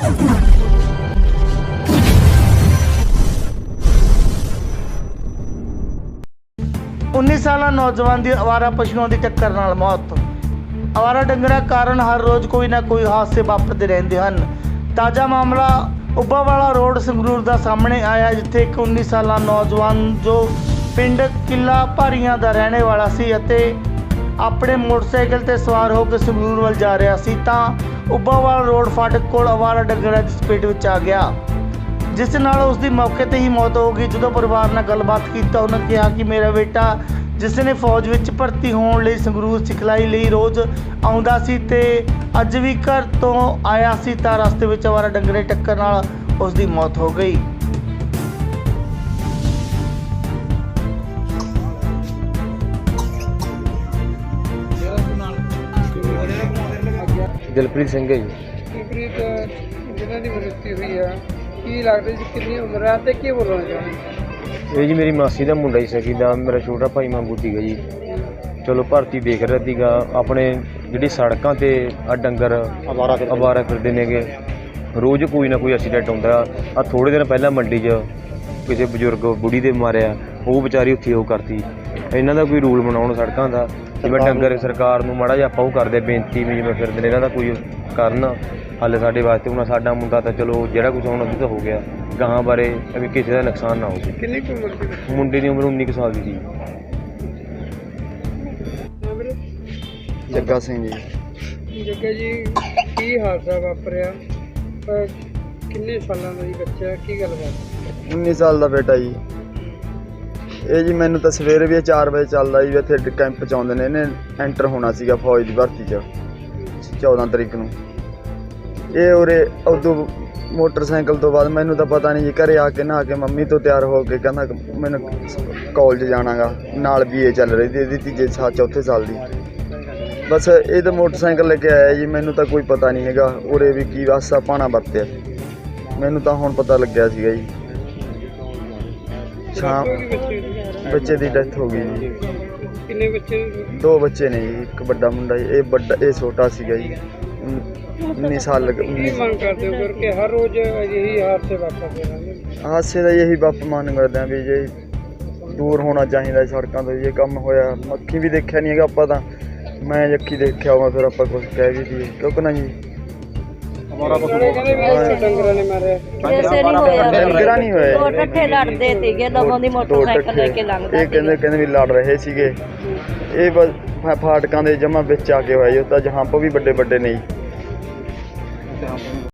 19 ਸਾਲਾ ਨੌਜਵਾਨ ਦੀ ਅਵਾਰਾ ਪਸ਼ੂਆਂ ਦੀ ਟੱਕਰ ਨਾਲ ਮੌਤ। ਅਵਾਰਾ ਡੰਗਰਾਂ ਕਾਰਨ ਹਰ ਰੋਜ਼ ਕੋਈ ਨਾ ਕੋਈ ਹਾਦਸੇ ਵਾਪਰਦੇ ਰਹਿੰਦੇ ਹਨ। ਤਾਜ਼ਾ ਮਾਮਲਾ ਉੱਬਾਵਾਲਾ ਰੋਡ ਸੰਗਰੂਰ ਦਾ ਸਾਹਮਣੇ ਆਇਆ ਜਿੱਥੇ ਇੱਕ 19 ਸਾਲਾ ਨੌਜਵਾਨ ਜੋ ਪਿੰਡ ਕਿੱਲਾ ਭਾਰੀਆਂ ਦਾ ਰਹਿਣੇ ਵਾਲਾ ਸੀ ਅਤੇ ਆਪਣੇ ਮੋਟਰਸਾਈਕਲ ਤੇ ਸਵਾਰ ਹੋ ਕੇ ਸੰਗਰੂਰ ਵੱਲ ਜਾ ਰਿਹਾ ਸੀ ਤਾਂ ਉੱਬਾਵਾਲਾ ਰੋਡ ਫਾਟਕ ਕੋਲ ਅਵਾਰਾ ਡੰਗਰਾਂ ਦੀ ਸਪੀਡ ਵਿੱਚ ਆ ਗਿਆ। ਜਿਸ ਨਾਲ ਉਸ ਦੀ ਮੌਕੇ ਤੇ ਹੀ ਮੌਤ ਹੋ ਗਈ। ਜਦੋਂ ਪਰਿਵਾਰ ਨਾਲ ਗੱਲਬਾਤ ਕੀਤਾ ਉਹਨਾਂ ਕਿਹਾ ਕਿ ਮੇਰਾ ਬੇਟਾ ਜਿਸ ਨੇ ਫੌਜ ਵਿੱਚ ਭਰਤੀ ਹੋਣ ਲਈ ਸੰਗਰੂਰ ਸਿਖਲਾਈ ਲਈ ਰੋਜ਼ ਆਉਂਦਾ ਸੀ ਤੇ ਅੱਜ ਵੀ ਘਰ ਤੋਂ ਆਇਆ ਸੀ ਤਾਂ ਰਸਤੇ ਵਿੱਚ ਅਵਾਰਾ ਡੰਗਰੇ ਟੱਕਰ ਨਾਲ ਉਸ ਦੀ ਮੌਤ ਹੋ ਗਈ। ਦਿਲਪ੍ਰੀਤ ਸਿੰਘ ਹੈ ਜੀ। ਪ੍ਰੀਤ ਜਿਨ੍ਹਾਂ ਦੀ ਮ੍ਰਿਤੂ ਹੋਈ ਆ ਕੀ ਲੱਗਦਾ ਜੀ ਕਿੰਨੀ ਉਮਰ ਆ ਤੇ ਕੀ ਬੋਲਣਾ ਚਾਹੁੰਦੇ? ਇਹ ਜੀ ਮੇਰੀ ਮਾਸੀ ਦਾ ਮੁੰਡਾ ਹੀ ਸਕੀ ਦਾ ਮੇਰਾ ਛੋਟਾ ਭਾਈ ਮੰਗੂ ਸੀਗਾ ਜੀ। ਚਲੋ ਭਰਤੀ ਦੇਖ ਰਿਹਾ ਸੀਗਾ ਆਪਣੇ ਜਿਹੜੀ ਸੜਕਾਂ ਤੇ ਆ ਡੰਗਰ ਅਵਾਰਾ ਅਵਾਰਾ ਫਿਰਦੇ ਨੇਗੇ। ਰੋਜ਼ ਕੋਈ ਨਾ ਕੋਈ ਐਕਸੀਡੈਂਟ ਹੁੰਦਾ। ਆ ਥੋੜੇ ਦਿਨ ਪਹਿਲਾਂ ਮੰਡੀ 'ਚ ਕਿਸੇ ਬਜ਼ੁਰਗ ਬੁੜੀ ਦੇ ਮਾਰਿਆ ਉਹ ਵਿਚਾਰੀ ਉੱਥੇ ਉਹ ਕਰਤੀ। ਇਹਨਾਂ ਦਾ ਕੋਈ ਰੂਲ ਬਣਾਉਣ ਸੜਕਾਂ ਦਾ। ਜਿਵੇਂ ਡੰਗਰ ਸਰਕਾਰ ਨੂੰ ਮਾੜਾ ਜਿਹਾ ਆਪਾਂ ਉਹ ਕਰਦੇ ਬੇਨਤੀ ਵੀ ਜਿਵੇਂ ਫਿਰਦੇ ਨੇ ਇਹਨਾਂ ਦਾ ਕੋਈ ਕਰਨ ਹਾਲੇ ਸਾਡੇ ਵਾਸਤੇ ਹੁਣ ਸਾਡਾ ਮੁੰਡਾ ਤਾਂ ਚਲੋ ਜਿਹੜਾ ਕੁਝ ਹੋਣਾ ਸੀ ਤਾਂ ਹੋ ਗਿਆ। ਗਾਹਾਂ ਬਾਰੇ ਵੀ ਕਿਸੇ ਦਾ ਨੁਕਸਾਨ ਨਾ ਹੋਵੇ। ਕਿੰਨੀ ਕੁ ਉਮਰ ਸੀ? ਮੁੰਡੇ ਦੀ ਉਮਰ 19 ਕੁ ਸਾਲ ਦੀ ਸੀ। ਜੱਗਾ ਸਿੰਘ ਜੀ। ਜੱਗਾ ਜੀ ਕੀ ਹਾਦਸਾ ਵਾਪਰਿਆ? ਕਿੰਨੇ ਸਾਲਾਂ ਦਾ ਜੀ ਬੱਚਾ? ਕੀ ਗੱਲਬਾਤ? 19 ਸਾਲ ਦਾ ਬੇਟਾ ਜੀ। ਇਹ ਜੀ ਮੈਨੂੰ ਤਾਂ ਸਵੇਰੇ ਵੀ 4 ਵਜੇ ਚੱਲਦਾ ਜੀ, ਇੱਥੇ ਕੈਂਪ ਚ ਆਉਂਦੇ ਨੇ, ਇਹਨੇ ਐਂਟਰ ਹੋਣਾ ਸੀਗਾ ਫੌਜ ਦੀ ਭਰਤੀ ਚ 14 ਤਰੀਕ ਨੂੰ। ਇਹ ਉਰੇ ਉਦੋਂ ਮੋਟਰਸਾਈਕਲ ਤੋਂ ਬਾਅਦ ਮੈਨੂੰ ਤਾਂ ਪਤਾ ਨਹੀਂ ਜੀ, ਘਰੇ ਆ ਕੇ ਨਹਾ ਕੇ ਮੰਮੀ ਤੋਂ ਤਿਆਰ ਹੋ ਕੇ ਕਹਿੰਦਾ ਕਿ ਮੈਨੂੰ ਕਾਲਜ ਜਾਣਾਗਾ, ਨਾਲ ਬੀਏ ਚੱਲ ਰਹੀ ਸੀ, ਇਹਦੀ ਤੀਜੇ ਸਾਲ, ਚੌਥੇ ਸਾਲ ਦੀ। ਬਸ ਇਹ ਤਾਂ ਮੋਟਰਸਾਈਕਲ ਲੈ ਕੇ ਆਇਆ ਜੀ, ਮੈਨੂੰ ਤਾਂ ਕੋਈ ਪਤਾ ਨਹੀਂ ਹੈਗਾ, ਉਰੇ ਵੀ ਕੀ ਵਾਸਾ ਪਾਣਾ ਵਰਤਿਆ। ਮੈਨੂੰ ਤਾਂ ਹੁਣ ਪਤਾ ਲੱਗਿਆ ਸੀਗਾ ਜੀ। ਸ਼ਾਮ ਬੱਚੇ ਦੀ? ਡੈਥ ਹੋ ਗਈ ਜੀ। ਕਿੰਨੇ ਬੱਚੇ ਦੋ ਬੱਚੇ ਨੇ ਜੀ ਇੱਕ ਵੱਡਾ ਮੁੰਡਾ ਜੀ ਇਹ ਵੱਡਾ ਇਹ ਛੋਟਾ ਸੀਗਾ ਜੀ। 19 ਸਾਲ ਲੱਗ ਕੀ 19 ਮੰਗ ਕਰਦੇ ਹੋ ਕਰਕੇ ਹਰ ਰੋਜ਼ ਅਜਿਹੀ ਹਾਦਸੇ ਵਾਪਰਦੇ ਰਹਿੰਦੇ ਹਾਦਸੇ ਦਾ ਇਹੀ ਬੱਪ ਮੰਨ ਕਰਦੇ ਆ ਵੀ ਜੇ ਦੂਰ ਹੋਣਾ ਚਾਹੀਦਾ ਸੜਕਾਂ ਤੋਂ ਇਹ ਕੰਮ ਹੋਇਆ ਮੱਖੀ ਵੀ ਦੇਖਿਆ ਨਹੀਂ ਹੈਗਾ ਆਪਾਂ ਤਾਂ। ਮੈਂ ਅੱਖੀ ਦੇਖਿਆ ਹੋਵਾਂ ਫਿਰ ਆਪਾਂ ਕੁਝ ਕਹਿ ਵੀ ਦਈਏ। ਕਿਉਂਕਿ ਨਾ ਜੀ ਡੰਗਰਾਂ ਨੇ ਹੋਇਆ ਲੜਦੇ ਸੀਗੇ ਇਹ ਕਹਿੰਦੇ ਕਹਿੰਦੇ ਵੀ ਲੜ ਰਹੇ ਸੀਗੇ। ਇਹ ਬਸ ਫਾਟਕਾਂ ਦੇ ਜਮਾ ਵਿੱਚ ਆ ਕੇ ਹੋਇਆ ਜੀ ਉੱਤਾ ਜਹਾਂਪ ਵੀ ਵੱਡੇ ਵੱਡੇ ਨਹੀਂ